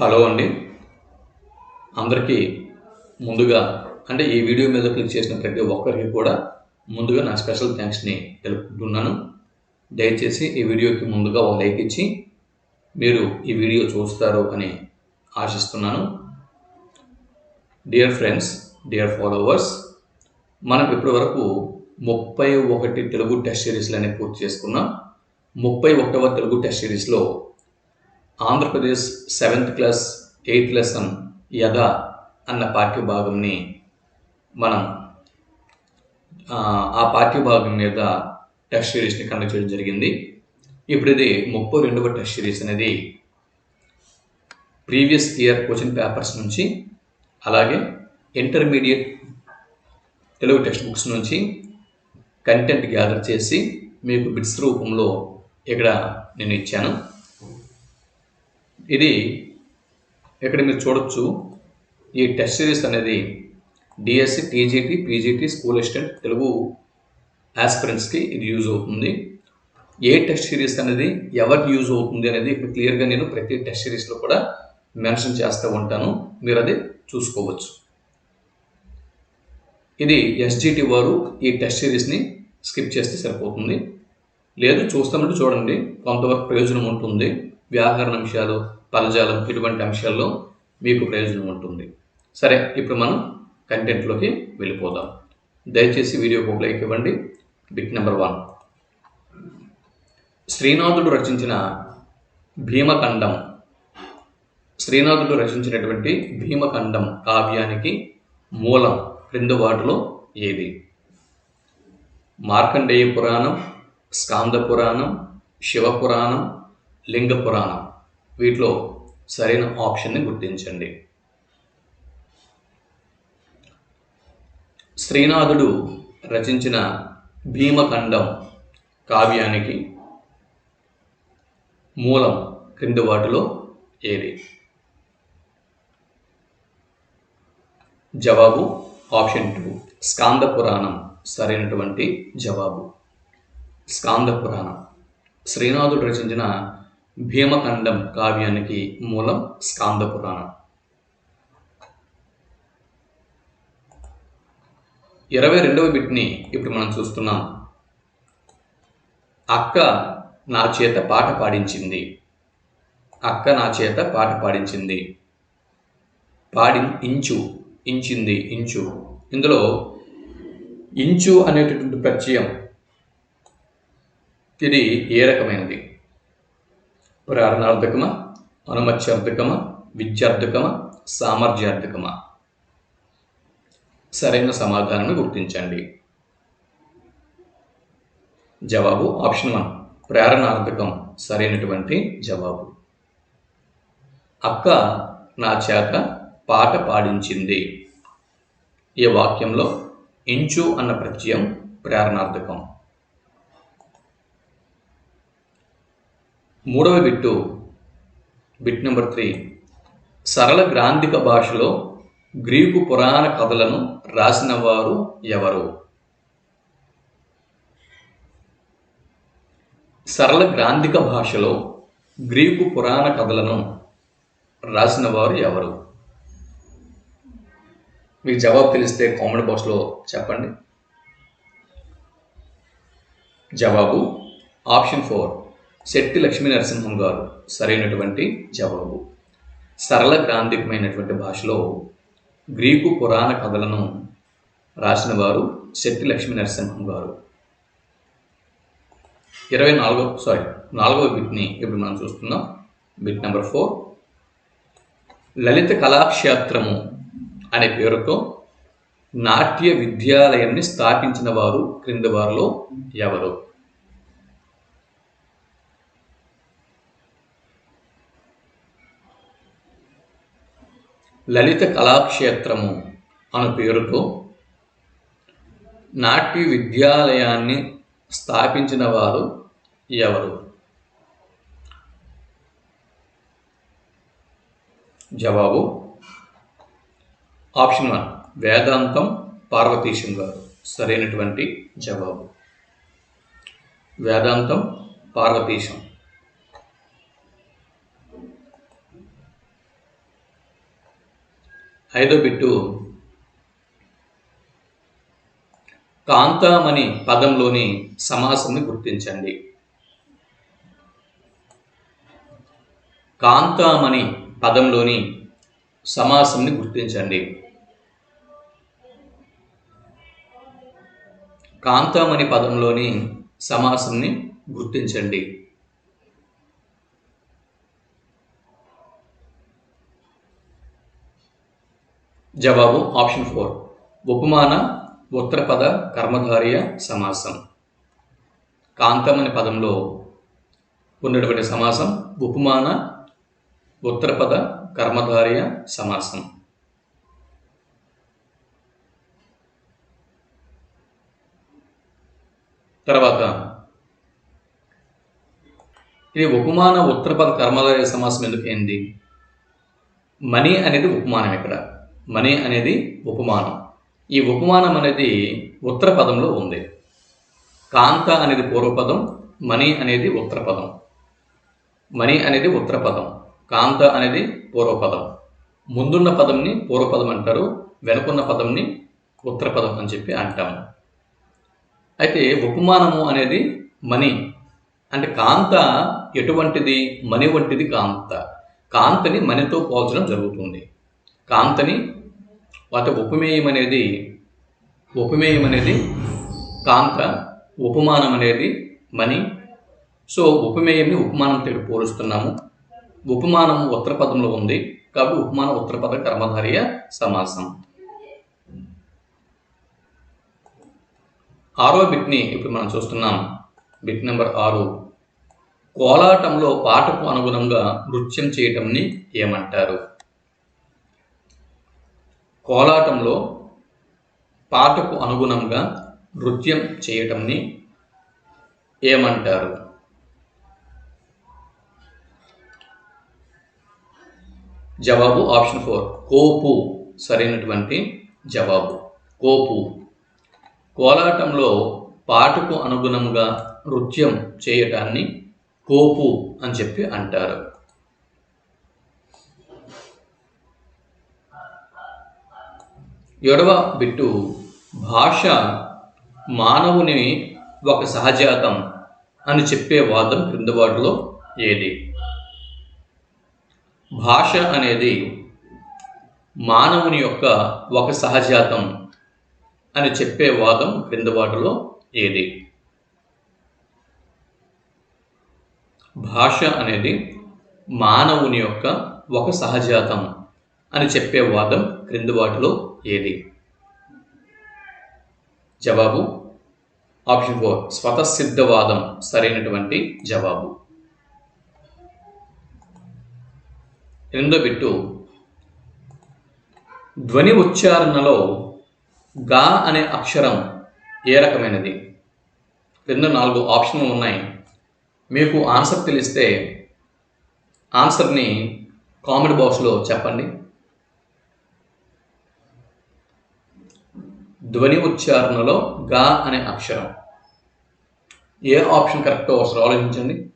Hello అండి. అందరికీ ముందుగా అంటే ఈ వీడియో మీద క్లిక్ చేసిన ప్రతి ఒక్కరికి కూడా ముందుగా నా స్పెషల్ థ్యాంక్స్ని తెలుపుకుంటున్నాను దయచేసి ఈ వీడియోకి ముందుగా ఒక లైక్ ఇచ్చి మీరు ఈ వీడియో చూస్తారు అని ఆశిస్తున్నాను. డియర్ ఫ్రెండ్స్ డియర్ ఫాలోవర్స్ మనం ఇప్పటి వరకు ముప్పై ఒకటి తెలుగు టెస్ట్ సిరీస్లు అనేవి పూర్తి చేసుకున్నాం. ముప్పై ఒకటవ తెలుగు టెస్ట్ సిరీస్లో Andhra Pradesh seventh class eighth lesson యథ అన్న పాఠ్యభాగంని మనం ఆ, పాఠ్యభాగం భాగం మీద టెస్ట్ సిరీస్ని కండక్ట్ చేయడం జరిగింది. ఇప్పుడు ఇది ముప్పై రెండవ టెస్ట్ సిరీస్ అనేది ప్రీవియస్ ఇయర్ క్వశ్చన్ పేపర్స్ నుంచి అలాగే ఇంటర్మీడియట్ తెలుగు టెక్స్ట్ బుక్స్ నుంచి కంటెంట్ గ్యాదర్ చేసి మీకు బిట్స్ రూపంలో ఇక్కడ నేను ఇచ్చాను. ఇది ఇక్కడ మీరు చూడొచ్చు. ఈ టెస్ట్ సిరీస్ అనేది DSC TGT PGT school assistant Telugu ఆస్పిరెంట్స్కి ఇది యూజ్ అవుతుంది. ఏ టెస్ట్ సిరీస్ అనేది ఎవరికి యూజ్ అవుతుంది అనేది ఇక్కడ క్లియర్గా నేను ప్రతి టెస్ట్ సిరీస్లో కూడా మెన్షన్ చేస్తూ ఉంటాను. మీరు అది చూసుకోవచ్చు. ఇది ఎస్జిటి వారు ఈ టెస్ట్ సిరీస్ని స్కిప్ చేస్తే సరిపోతుంది. లేదు చూస్తామంటే చూడండి. కొంతవరకు ప్రయోజనం ఉంటుంది. వ్యాకరణ అంశాలు పదజాలం ఇటువంటి అంశాల్లో మీకు ప్రయోజనం ఉంటుంది. సరే ఇప్పుడు మనం కంటెంట్లోకి వెళ్ళిపోదాం. దయచేసి వీడియోకి ఒక లైక్ ఇవ్వండి. Bit number one. శ్రీనాథుడు రచించిన భీమఖండం. శ్రీనాథుడు రచించినటువంటి భీమఖండం కావ్యానికి మూలం క్రింద వాటిలో ఏది? మార్కండేయ పురాణం స్కాంద పురాణం శివపురాణం లింగ పురాణం. వీటిలో సరైన ఆప్షన్ని గుర్తించండి. శ్రీనాథుడు రచించిన భీమఖండం కావ్యానికి మూలం క్రింది వాటిలో ఏది? జవాబు ఆప్షన్ టూ. స్కాంద పురాణం సరైనటువంటి జవాబు. స్కాంద పురాణం. శ్రీనాథుడు రచించిన భీమఖండం కావ్యానికి మూలం స్కాంద పురాణం. ఇరవై రెండవ బిట్ని ఇప్పుడు మనం చూస్తున్నాం. అక్క నా చేత పాట పాడించింది. అక్క నా చేత పాట పాడించింది. పాడి ఇంచు ఇంచింది ఇంచు. ఇందులో ఇంచు అనేటటువంటి ప్రత్యయం ఇది ఏ రకమైనది? ప్రారణార్థకమా అనుమత్యార్థకమా విద్యార్థకమా సామర్థ్యార్థకమా. సరైన సమాధానాన్ని గుర్తించండి. జవాబు ఆప్షన్ వన్ ప్రేరణార్థకం సరైనటువంటి జవాబు. అక్క నా చేత పాట పాడించింది. ఈ వాక్యంలో ఇంచు అన్న ప్రత్యయం ప్రేరణార్థకం. మూడవ బిట్టు బిట్ నెంబర్ త్రీ. సరళ గ్రాంధిక భాషలో గ్రీకు పురాణ కథలను రాసిన వారు ఎవరు? సరళ గ్రాంధిక భాషలో గ్రీకు పురాణ కథలను రాసిన వారు ఎవరు? మీకు జవాబు తెలిస్తే కామెంట్ బాక్స్లో చెప్పండి. జవాబు ఆప్షన్ ఫోర్. శెట్టి లక్ష్మీ నరసింహం గారు సరైనటువంటి జవాబు. సరళ గ్రాంధికమైనటువంటి భాషలో గ్రీకు పురాణ కథలను రాసిన వారు శెట్టి లక్ష్మీ నరసింహం గారు. ఇరవై నాలుగో సారీ నాలుగవ బిట్ని ఇప్పుడు మనం చూస్తున్నాం. Bit number four. Lalitha Kalakshetramu అనే పేరుతో నాట్య విద్యాలయాన్ని స్థాపించిన వారు క్రింద వారిలో ఎవరు? లలిత కళాక్షేత్రము అను పేరుతో నాట్య విద్యాలయాన్ని స్థాపించిన వారు ఎవరు? జవాబు ఆప్షన్ వన్ వేదాంతం పార్వతీశం గారు సరైనటువంటి జవాబు. వేదాంతం పార్వతీశం ఐదో బిట్టు. కాంతామణి పదంలోని సమాసంని గుర్తించండి. కాంతామణి పదంలోని సమాసంని గుర్తించండి. కాంతామణి పదంలోని సమాసంని గుర్తించండి. జవాబు ఆప్షన్ ఫోర్. ఉపమాన ఉత్తరపద కర్మధార్య సమాసం. కాంతం అనే పదంలో ఉన్నటువంటి సమాసం ఉపమాన ఉత్తరపద కర్మధార్య సమాసం. తర్వాత ఇది ఉపమాన ఉత్తరపద కర్మధార్య సమాసం ఎందుకు ఏంది మనీ అనేది ఉపమానం ఇక్కడ. మనీ అనేది ఉపమానం. ఈ ఉపమానం అనేది ఉత్తర పదంలో ఉంది. కాంత అనేది పూర్వపదం మనీ అనేది ఉత్తర పదం. మనీ అనేది ఉత్తర పదం కాంత అనేది పూర్వపదం ముందున్న పదంని పూర్వపదం అంటారు వెనుకున్న పదంని ఉత్తర పదం అని చెప్పి అంటాము అయితే ఉపమానము అనేది మణి అంటే కాంత ఎటువంటిది? మణి వంటిది కాంత. కాంతని మణితో పోల్చడం జరుగుతుంది. కాంతని వాటి ఉపమేయం అనేది ఉపమేయం అనేది కాంత ఉపమానం అనేది మణి. సో ఉపమేయంని ఉపమానంతో పోలుస్తున్నాము. ఉపమానం ఉత్తర పదంలో ఉంది. కాబట్టి ఉపమానం ఉత్తర పద కర్మధార్య సమాసం. ఆరో బిట్ని ఇప్పుడు మనం చూస్తున్నాం. బిట్ నెంబర్ ఆరు. కోలాటంలో పాటకు అనుగుణంగా నృత్యం చేయటంని ఏమంటారు? కోలాటంలో పాటకు అనుగుణంగా నృత్యం చేయటంని ఏమంటారు? జవాబు ఆప్షన్ ఫోర్. కోపు సరైనటువంటి జవాబు. కోపు. కోలాటంలో పాటకు అనుగుణంగా నృత్యం చేయటాన్ని కోపు అని చెప్పి అంటారు. ఏడవ బిట్టు భాష మానవుని ఒక సహజాతం అని చెప్పే వాదం క్రింద వాటిలో ఏది? భాష అనేది మానవుని యొక్క ఒక సహజాతం అని చెప్పే వాదం క్రింద వాటిలో ఏది? భాష అనేది మానవుని యొక్క ఒక సహజాతం అని చెప్పే వాదం క్రింది వాటిలో ఏది? జవాబు. ఆప్షన్ ఫోర్ స్వతసిద్ధవాదం సరైనటువంటి జవాబు. ఎనిమిదో బిట్టు. ధ్వని ఉచ్చారణలో గా అనే అక్షరం ఏ రకమైనది? క్రింద నాలుగు ఆప్షన్లు ఉన్నాయి. మీకు ఆన్సర్ తెలిస్తే ఆన్సర్ని కామెంట్ బాక్స్లో చెప్పండి. ధ్వని ఉచ్చారణలో గా అనే అక్షరం. ఏ ఆప్షన్ కరెక్ట్ ఒకసారి ఆలోచించండి.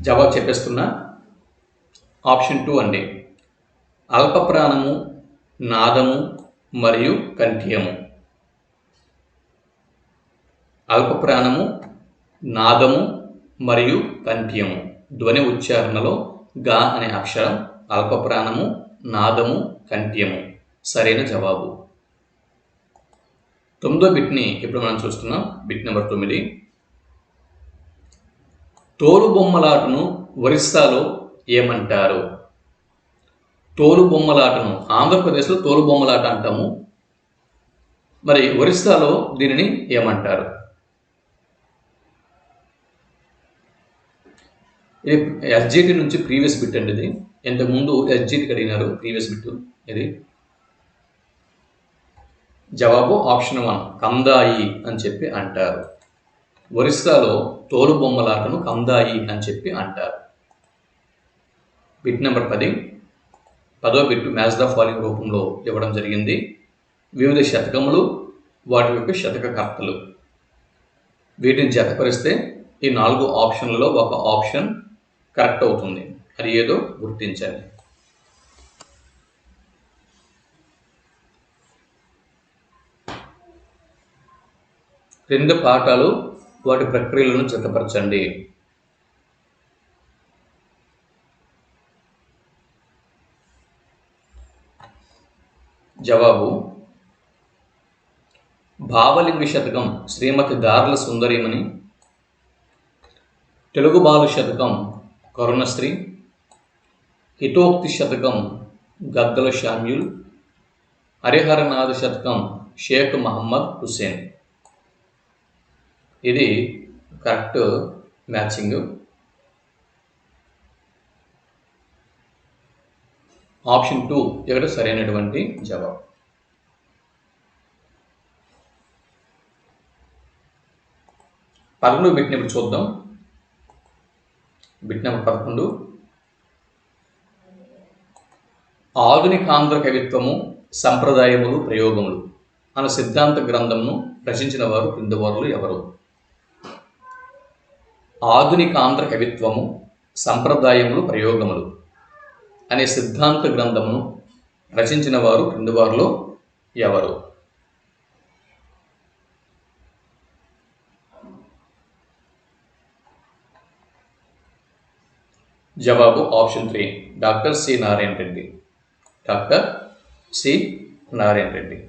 జవాబు చెప్పేస్తున్నా. ఆప్షన్ టూ అండి. అల్పప్రాణము నాదము మరియు కంఠ్యము. అల్పప్రాణము నాదము మరియు కంఠ్యము. ధ్వని ఉచ్చారణలో గా అనే అక్షరం అల్పప్రాణము నాదము కంఠ్యము. సరైన జవాబు. తొమ్మిదో బిట్ని ఇప్పుడు మనం చూస్తున్నాం. బిట్ నెంబర్ తొమ్మిది. తోలుబొమ్మలాటను ఒరిస్సాలో ఏమంటారు? తోలుబొమ్మలాటను ఆంధ్రప్రదేశ్లో తోలుబొమ్మలాట అంటాము. మరి ఒరిస్సాలో దీనిని ఏమంటారు? ఎస్జిటి నుంచి ప్రీవియస్ బిట్ అండి ఇది. ఇంతకుముందు ఎస్జిటికి అడిగినారు ప్రీవియస్ బిట్ ఇది. జవాబు ఆప్షన్ వన్ కందాయి అని చెప్పి అంటారు. ఒరిస్సాలో తోలు బొమ్మలాటను కందాయి అని చెప్పి అంటారు. బిట్ నెంబర్ పది పదో బిట్ మ్యాచ్ ద ఫాలోయింగ్ రూపంలో ఇవ్వడం జరిగింది. వివిధ శతకములు వాటి యొక్క శతకకర్తలు. వీటిని జతపరిస్తే ఈ నాలుగు ఆప్షన్లలో ఒక ఆప్షన్ కరెక్ట్ అవుతుంది. అది ఏదో గుర్తించండి. క్రింద పాఠాలు వాటి ప్రక్రియలను జతపరచండి జవాబు భావలింగ శతకం శ్రీమతి దార్ల సుందరిమని తెలుగు బాలు శతకం కరుణశ్రీ హితోక్తి శతకం గద్దల షామ్యుల్ హరిహరనాథ శతకం షేక్ మహమ్మద్ హుసేన్. ఇది కరెక్ట్ మ్యాచింగ్. ఆప్షన్ టూ ఇక్కడ సరైనటువంటి జవాబు. పదకొండు పెట్టినప్పుడు చూద్దాం. బిట్ నెంబర్ పదకొండు. ఆధునిక ఆంధ్ర కవిత్వము సంప్రదాయములు ప్రయోగములు అన్న సిద్ధాంత గ్రంథంను రచించిన వారు క్రింది వారులు ఎవరు? ఆధునిక ఆంధ్ర కవిత్వము సంప్రదాయములు ప్రయోగములు అనే సిద్ధాంత గ్రంథమును రచించిన వారు కింద వారిలో ఎవరు? జవాబు option three. Doctor C. Narayana Reddy. Doctor C. Narayana Reddy.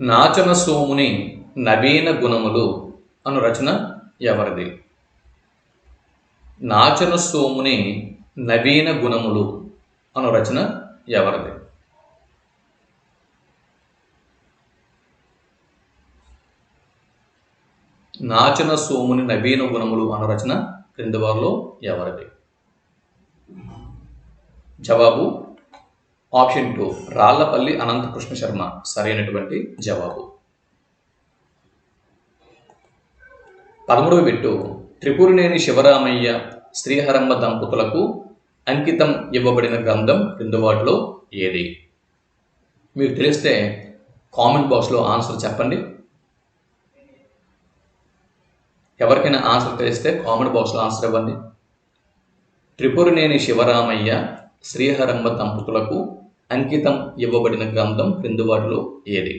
Nachana సోముని నవీన గుణములు అను రచన ఎవరిది? నాచన సోముని నవీన గుణములు అను రచన ఎవరిది? నాచన సోముని నవీన గుణములు అను రచన క్రింది వారిలో ఎవరిది? జవాబు ఆప్షన్ టూ. రాళ్ళపల్లి అనంతకృష్ణ శర్మ సరైనటువంటి జవాబు. పదమూడవ బిట్టు. త్రిపురనేని శివరామయ్య శ్రీహరమ్మ దంపతులకు అంకితం ఇవ్వబడిన గ్రంథం క్రిందుబాటులో ఏది? మీకు తెలిస్తే కామెంట్ బాక్స్లో ఆన్సర్ చెప్పండి. ఎవరికైనా ఆన్సర్ తెలిస్తే కామెంట్ బాక్స్లో ఆన్సర్ ఇవ్వండి. త్రిపురనేని శివరామయ్య శ్రీహరమ్మ దంపతులకు అంకితం ఇవ్వబడిన గ్రంథం క్రిందుబాటులో ఏది?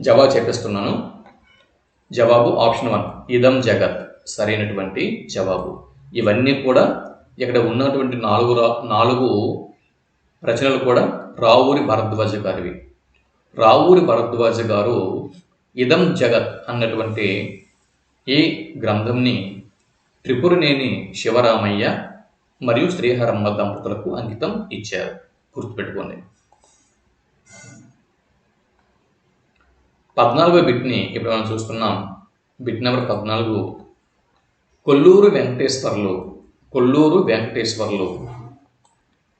జవాబు చెప్పిస్తున్నాను. జవాబు ఆప్షన్ వన్ ఇదం జగత్ సరైనటువంటి జవాబు. ఇవన్నీ కూడా ఇక్కడ ఉన్నటువంటి నాలుగు నాలుగు రచనలు కూడా రావూరి భరద్వాజ గారివి. రావూరి భరద్వాజ గారు ఇదం జగత్ అన్నటువంటి ఈ గ్రంథంని త్రిపురనేని శివరామయ్య మరియు శ్రీహరమ్మ దంపతులకు అంకితం ఇచ్చారు. గుర్తుపెట్టుకోండి. పద్నాలుగో బిట్ని ఇప్పుడు మనం చూస్తున్నాం. బిట్ నెంబర్ పద్నాలుగు. కొల్లూరు వెంకటేశ్వర్లు కొల్లూరు వెంకటేశ్వర్లు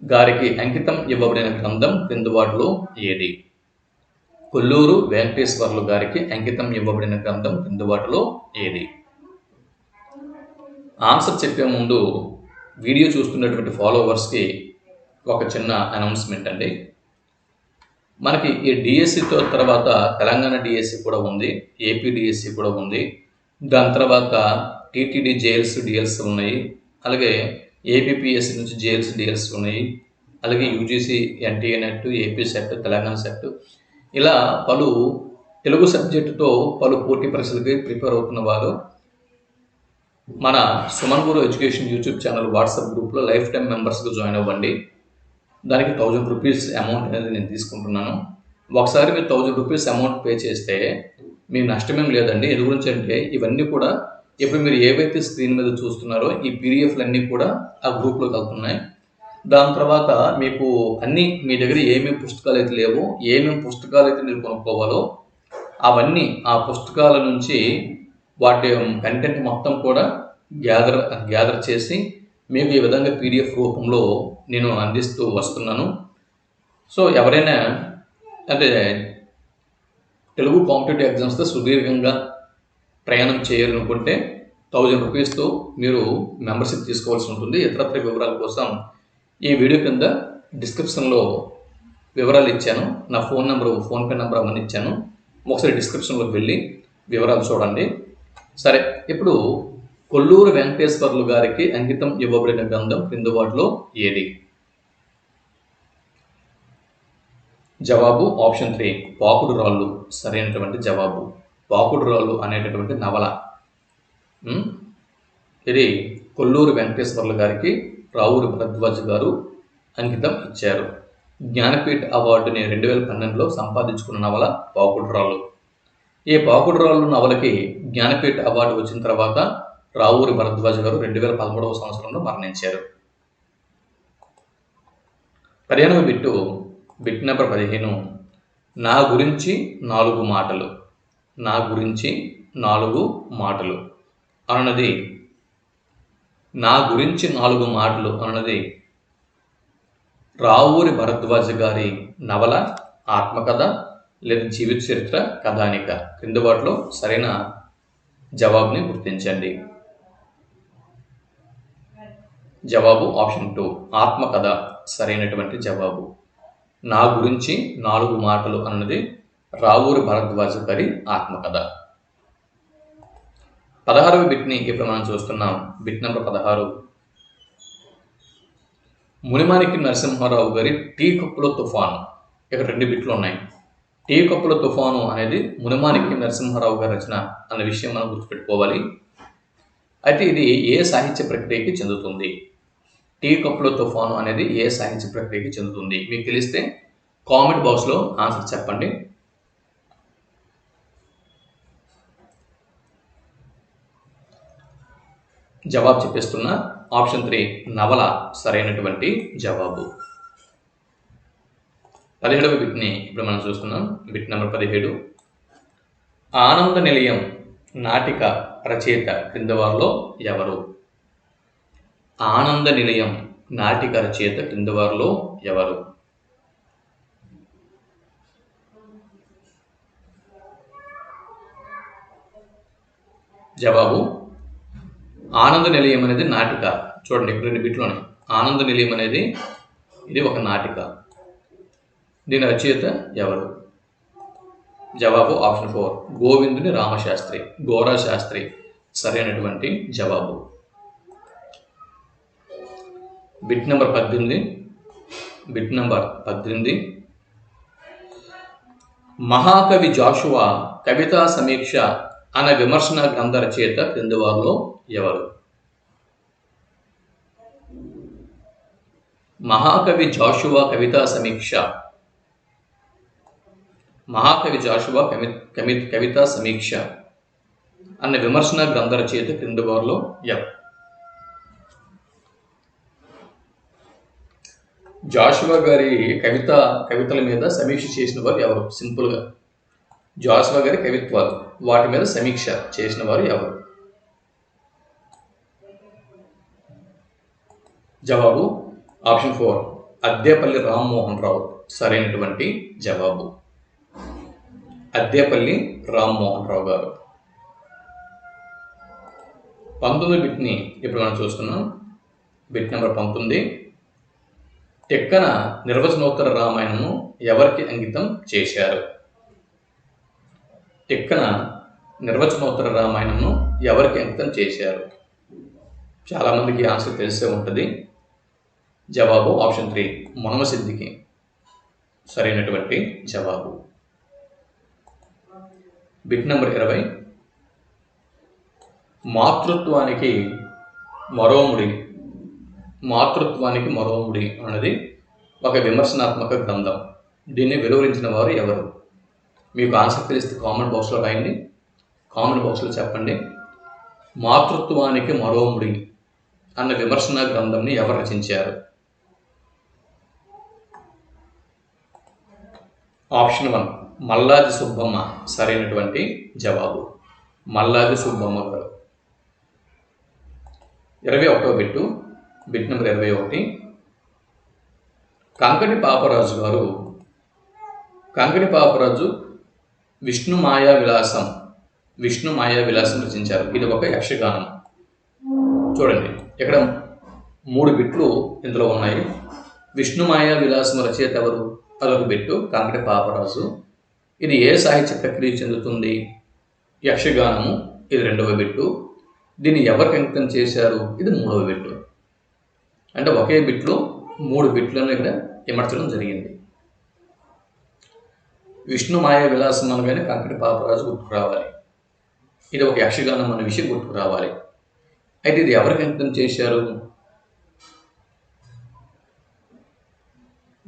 గారికి అంకితం ఇవ్వబడిన గ్రంథం క్రిందుబాటులో ఏది? కొల్లూరు వెంకటేశ్వర్లు గారికి అంకితం ఇవ్వబడిన గ్రంథం క్రిందుబాటులో ఏది? ఆన్సర్ చెప్పే ముందు వీడియో చూస్తున్నటువంటి ఫాలోవర్స్కి ఒక చిన్న అనౌన్స్మెంట్ అండి. మనకి ఈ డిఎస్సితో తర్వాత తెలంగాణ డిఎస్సి కూడా ఉంది ఏపీ డిఎస్సి కూడా ఉంది. దాని తర్వాత టీటీడీ జేఎల్స్ డిఎల్స్ ఉన్నాయి. అలాగే ఏపీపీఎస్సి నుంచి జేఎల్సీ డిఎల్స్ ఉన్నాయి. అలాగే UGC NTA NET AP SET Telangana SET ఇలా పలు తెలుగు సబ్జెక్టుతో పలు పోటీ పరీక్షలకి ప్రిపేర్ అవుతున్న వారు మన Suman Guru education YouTube channel WhatsApp గ్రూప్లో లైఫ్ టైం మెంబర్స్గా జాయిన్ అవ్వండి. దానికి థౌజండ్ రూపీస్ అమౌంట్ అనేది నేను తీసుకుంటున్నాను. ఒకసారి మీరు థౌజండ్ రూపీస్ అమౌంట్ పే చేస్తే మీ నష్టమేం లేదండి. ఎందు గురించి అంటే ఇవన్నీ కూడా ఇప్పుడు మీరు ఏవైతే స్క్రీన్ మీద చూస్తున్నారో ఈ పీడిఎఫ్లు అన్నీ కూడా ఆ గ్రూప్లోకి వెళ్తున్నాయి. దాని తర్వాత మీకు అన్ని మీ దగ్గర ఏమేమి పుస్తకాలు అయితే లేవో ఏమేమి పుస్తకాలు అయితే మీరు కొనుక్కోవాలో అవన్నీ ఆ పుస్తకాల నుంచి వాటి కంటెంట్ మొత్తం కూడా గ్యాదర్ గ్యాదర్ చేసి మీకు ఈ విధంగా పీడిఎఫ్ రూపంలో నేను అందిస్తూ వస్తున్నాను. సో ఎవరైనా అంటే తెలుగు కాంపిటేటివ్ ఎగ్జామ్స్తో సుదీర్ఘంగా ప్రయాణం చేయాలనుకుంటే థౌజండ్ రూపీస్తో మీరు మెంబర్షిప్ తీసుకోవాల్సి ఉంటుంది. ఇతరత్ర వివరాల కోసం ఈ వీడియో కింద డిస్క్రిప్షన్లో వివరాలు ఇచ్చాను. నా ఫోన్ నెంబర్ ఫోన్పే నెంబర్ అవన్నీ ఇచ్చాను. ఒకసారి డిస్క్రిప్షన్లోకి వెళ్ళి వివరాలు చూడండి. సరే ఇప్పుడు కొల్లూరు వెంకటేశ్వర్లు గారికి అంకితం ఇవ్వబడిన గ్రంథం క్రింది వాటిలో ఏది? జవాబు ఆప్షన్ త్రీ పాకుడు రాళ్ళు. సరైనటువంటి జవాబు. బాపుడురాలు అనేటటువంటి నవల. ఇది కొల్లూరు వెంకటేశ్వర్లు గారికి రావూరి భరద్వాజ్ గారు అంకితం ఇచ్చారు. జ్ఞానపీఠ అవార్డుని రెండు వేల పన్నెండులో సంపాదించుకున్న నవల పాకుడు ఈ పాకుడు రాళ్ళు నవలకి జ్ఞానపీఠ అవార్డు వచ్చిన తర్వాత రావూరి భరద్వాజ్ గారు రెండు వేల పదమూడవ సంవత్సరంలో మరణించారు. పదిహేనవ బిట్టు బిట్ నెంబర్ పదిహేను నా గురించి నాలుగు మాటలు. నా గురించి నాలుగు మాటలు అన్నది. నా గురించి నాలుగు మాటలు అన్నది. రావూరి భరద్వాజ గారి నవల ఆత్మకథ లేదా జీవిత చరిత్ర కథానిక. క్రింది వాటిలో సరైన జవాబుని గుర్తించండి. జవాబు ఆప్షన్ టూ ఆత్మకథ సరైనటువంటి జవాబు. నా గురించి నాలుగు మాటలు అన్నది. రావూరి భరద్వాజ గారి ఆత్మకథ. పదహారవ బిట్ని ఇప్పుడు మనం చూస్తున్నాం. బిట్ నెంబర్ పదహారు. మునిమానికి నరసింహారావు గారి టీ కప్పులో తుఫాను. ఇక్కడ రెండు బిట్లు ఉన్నాయి. టీ కప్పుల తుఫాను అనేది మునిమానికి నరసింహారావు గారి రచన అన్న విషయం మనం గుర్తుపెట్టుకోవాలి. అయితే ఇది ఏ సాహిత్య ప్రక్రియకి చెందుతుంది? టీ కప్పుల తుఫాను అనేది ఏ సాహిత్య ప్రక్రియకి చెందుతుంది? మీకు తెలిస్తే కామెంట్ బాక్స్లో ఆన్సర్ చెప్పండి. జవాబు చెప్పేస్తున్నా ఆప్షన్ త్రీ నవల సరైనటువంటి జవాబు. పదిహేడవ బిట్ని ఇప్పుడు మనం చూస్తున్నాం. బిట్ నెంబర్ పదిహేడు. ఆనంద నిలయం నాటిక రచయిత క్రింద వారిలో ఎవరు? ఆనంద నిలయం నాటిక రచయిత క్రింద వారిలో ఎవరు? జవాబు ఆనంద నిలయం అనేది నాటిక. చూడండి రెండు బిట్లోనే ఆనంద నిలయం అనేది ఇది ఒక నాటిక. దీని రచయిత ఎవరు? జవాబు ఆప్షన్ ఫోర్. గోవిందుని రామశాస్త్రి గోరా శాస్త్రి సరైనటువంటి జవాబు. బిట్ నెంబర్ పద్దెనిమిది. బిట్ నెంబర్ పద్దెనిమిది. మహాకవి జాషువా కవితా సమీక్ష అనే విమర్శన గ్రంథ రచయిత క్రింది వారిలో ఎవరు? మహాకవి జాషువా కవితా సమీక్ష. మహాకవి జాషువా కవి కవి కవితా సమీక్ష. అన్న విమర్శన గ్రంథ రచయిత క్రింది వారిలో ఎవరు? జాషువా గారి కవిత కవితల మీద సమీక్ష చేసిన వారు ఎవరు? సింపుల్గా. జాస్వా గారి కవిత్వాలు. వాటి మీద సమీక్ష చేసిన వారు ఎవరు? జవాబు ఆప్షన్ ఫోర్. అద్దేపల్లి రామ్మోహన్ రావు సరైనటువంటి జవాబు. అద్దేపల్లి రామ్మోహన్ రావు గారు. పంతొమ్మిది బిట్ని ఇప్పుడు మనం చూస్తున్నాం. బిట్ నెంబర్ పంతొమ్మిది. టెక్కన నిర్వచనోత్తర రామాయణము ఎవరికి అంకితం చేశారు? టెక్కన నిర్వచనోత్తర రామాయణంను ఎవరికి అంకితం చేశారు? చాలామందికి ఆన్సర్ తెలిసే ఉంటుంది. జవాబు ఆప్షన్ త్రీ మనమసిద్ధికి సరైనటువంటి జవాబు. బిట్ నెంబర్ ఇరవై మాతృత్వానికి మరోముడి మాతృత్వానికి మరోముడి అన్నది ఒక విమర్శనాత్మక గ్రంథం. దీన్ని వెలువరించిన వారు ఎవరు? మీకు ఆన్సర్ తెలిస్తే కామెంట్ బాక్స్లో రాయండి. కామెంట్ బాక్స్లో చెప్పండి. మాతృత్వానికి మరోముడి అన్న విమర్శన గ్రంథంని ఎవరు రచించారు? ఆప్షన్ వన్ మల్లాది సుబ్బమ్మ సరైనటువంటి జవాబు. మల్లాది సుబ్బమ్మ గారు. ఇరవై ఒకటో బిట్టు బిట్ నెంబర్ ఇరవై ఒకటి. కంకటి పాపరాజు గారు కంకటి పాపరాజు విష్ణు మాయా విలాసం. విష్ణు మాయా విలాసం రచించారు. ఇది ఒక యక్షగానం. చూడండి ఇక్కడ మూడు బిట్లు ఇందులో ఉన్నాయి. విష్ణుమాయ విలాసం రచయిత ఎవరు? అదొక బిట్టు కంకటి పాపరాజు. ఇది ఏ సాహిత్య ప్రక్రియ చెందుతుంది? యక్షగానము ఇది రెండవ బిట్టు. దీన్ని ఎవరికి అంకితం చేశారు? ఇది మూడవ బిట్టు. అంటే ఒకే బిట్లో మూడు బిట్లను ఇక్కడ ఇమర్చడం జరిగింది. విష్ణుమాయ విలాసం అనగానే కాకటి పాపరాజు గుర్తుకు రావాలి. ఇది ఒక యక్షగానం అనే విషయం గుర్తుకు రావాలి. అయితే ఇది ఎవరికి అంకితం చేశారు?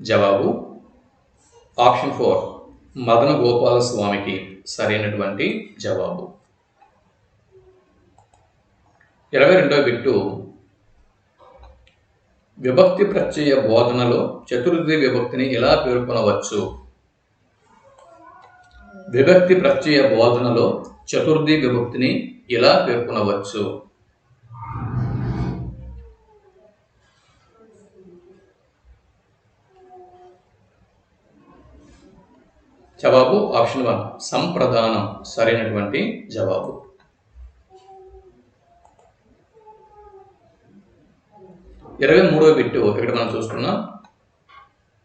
జవాబు ఆప్షన్ ఫోర్ మదన గోపాల స్వామికి సరైనటువంటి జవాబు. ఇరవై రెండవ బిట్టు విభక్తి ప్రత్యయ బోధనలో చతుర్థి విభక్తిని ఎలా పేర్కొనవచ్చు? విభక్తి ప్రత్యయ బోధనలో చతుర్థి విభక్తిని ఇలా పేర్కొనవచ్చు. జవాబు ఆప్షన్ వన్ సంప్రదానం. సరైనటువంటి జవాబు. ఇరవై మూడవ బిట్టు ఇక్కడ మనం చూస్తున్నాం.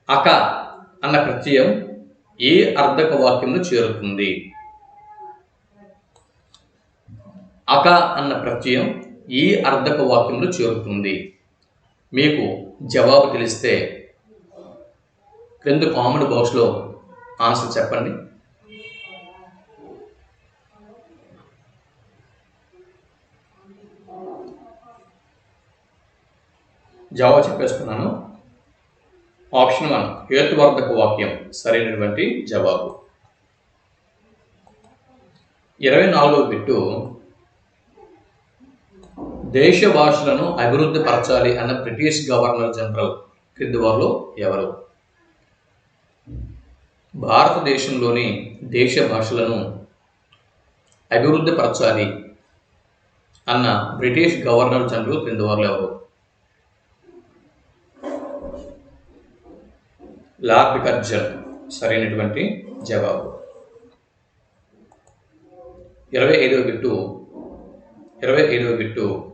అక అన్న ప్రత్యయం ఏ అర్ధక వాక్యంలో చేరుతుంది? అక అన్న ప్రత్యయం ఏ అర్ధక వాక్యంలో చేరుతుంది? మీకు జవాబు తెలిస్తే క్రింద కామెంట్ బాక్స్లో ఆన్సర్ చెప్పండి. జవాబు చెప్పేస్తున్నాను ఆప్షన్ వన్ హేతువర్ధక వాక్యం. సరైనటువంటి జవాబు. ఇరవై నాలుగవ బిట్టు దేశ భాషలను అభివృద్ధి పరచాలి అన్న బ్రిటిష్ గవర్నర్ జనరల్ క్రింది వారిలో ఎవరు? భారతదేశంలోని దేశ భాషలను అభివృద్ధి పరచాలి అన్న బ్రిటిష్ గవర్నర్ జనరల్ క్రింది వారిలో ఎవరు? లార్డ్ కర్జన్ సరైనటువంటి జవాబు. ఇరవై ఐదవ బిట్టు ఇరవై ఐదవ బిట్టు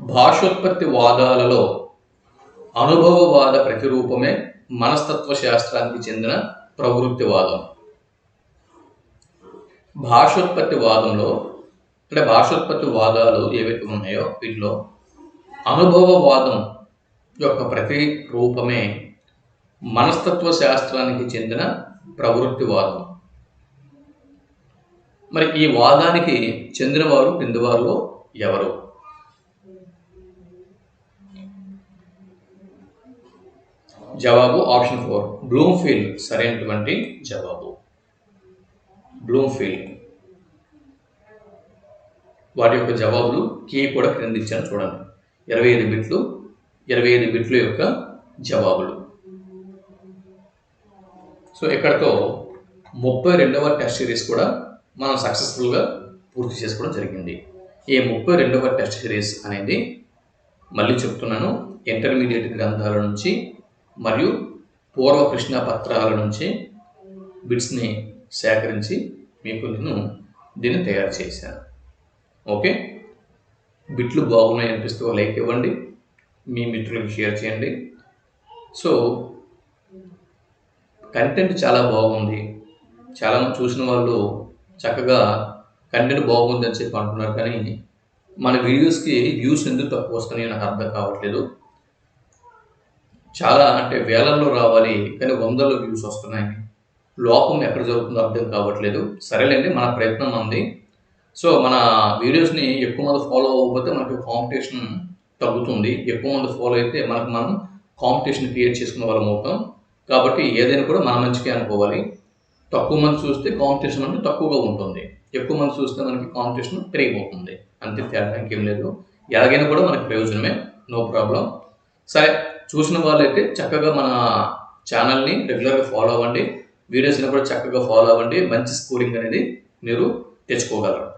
భాషోత్పత్తి వాదాలలో అనుభవవాద ప్రతిరూపమే మనస్తత్వ శాస్త్రానికి చెందిన ప్రవృత్తివాదం. భాషోత్పత్తి వాదంలో అంటే భాషోత్పత్తి వాదాలు ఏవైతే ఉన్నాయో వీటిలో అనుభవవాదం యొక్క ప్రతి రూపమే మనస్తత్వ శాస్త్రానికి చెందిన ప్రవృత్తివాదం మరి ఈ వాదానికి చెందినవారు క్రిందివారిలో ఎవరు? జవాబు ఆప్షన్ ఫోర్. బ్లూమ్ఫీల్డ్ సరైనటువంటి జవాబు. బ్లూమ్ఫీల్డ్. వాటి యొక్క జవాబులు కీ కూడా క్రిందిచ్చాను చూడండి. ఇరవై ఐదు బిట్లు ఇరవై ఐదు బిట్ల యొక్క జవాబులు. సో ఇక్కడతో ముప్పై రెండవ టెస్ట్ సిరీస్ కూడా మనం సక్సెస్ఫుల్గా పూర్తి చేసుకోవడం జరిగింది. ఈ ముప్పై రెండవ టెస్ట్ సిరీస్ అనేది మళ్ళీ చెప్తున్నాను ఇంటర్మీడియట్ గ్రంథాల నుంచి మరియు పూర్వ కృష్ణ పత్రాల నుంచి బిట్స్ని సేకరించి మీకు నేను దీన్ని తయారు చేశాను. ఓకే? బిట్లు బాగున్నాయి అనిపిస్తూ లైక్ ఇవ్వండి మీ మిత్రులకు షేర్ చేయండి. సో కంటెంట్ చాలా బాగుంది. చాలా చూసిన వాళ్ళు చక్కగా కంటెంట్ బాగుంది అని చెప్పి అంటున్నారు. కానీ మన వీడియోస్కి వ్యూస్ ఎందుకు తక్కువ వస్తున్నాయి నాకు అర్థం కావట్లేదు. చాలా అంటే వేలల్లో రావాలి కానీ వందల్లో వ్యూస్ వస్తున్నాయి. లోపం ఎక్కడ జరుగుతుందో అర్థం కావట్లేదు. సరేలేండి మన ప్రయత్నం ఉంది సో మన వీడియోస్ని ఎక్కువ మంది ఫాలో అవ్వకపోతే మనకి కాంపిటీషన్ తగ్గుతుంది. ఎక్కువ మంది ఫాలో అయితే మనకు మనం కాంపిటీషన్ క్రియేట్ చేసుకునే వాళ్ళం అవుతాం. కాబట్టి ఏదైనా కూడా మన మంచికే అనుకోవాలి. తక్కువ మంది చూస్తే కాంపిటీషన్ అనేది తక్కువగా ఉంటుంది. ఎక్కువ మంది చూస్తే మనకి కాంపిటీషన్ పెరిగిపోతుంది. అంతే తేడా ఇంకేం లేదు. ఎలాగైనా కూడా మనకి ప్రయోజనమే. నో ప్రాబ్లం సరే చూసిన వాళ్ళైతే చక్కగా మన ఛానల్ని రెగ్యులర్గా ఫాలో అవ్వండి. వీడియోస్ని కూడా చక్కగా ఫాలో అవ్వండి. మంచి స్కోరింగ్ అనేది మీరు తెచ్చుకోగలరు.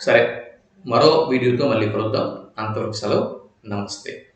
సరే మరో వీడియోతో మళ్ళీ కలుద్దాం. అంతవరకు సెలవు. నమస్తే.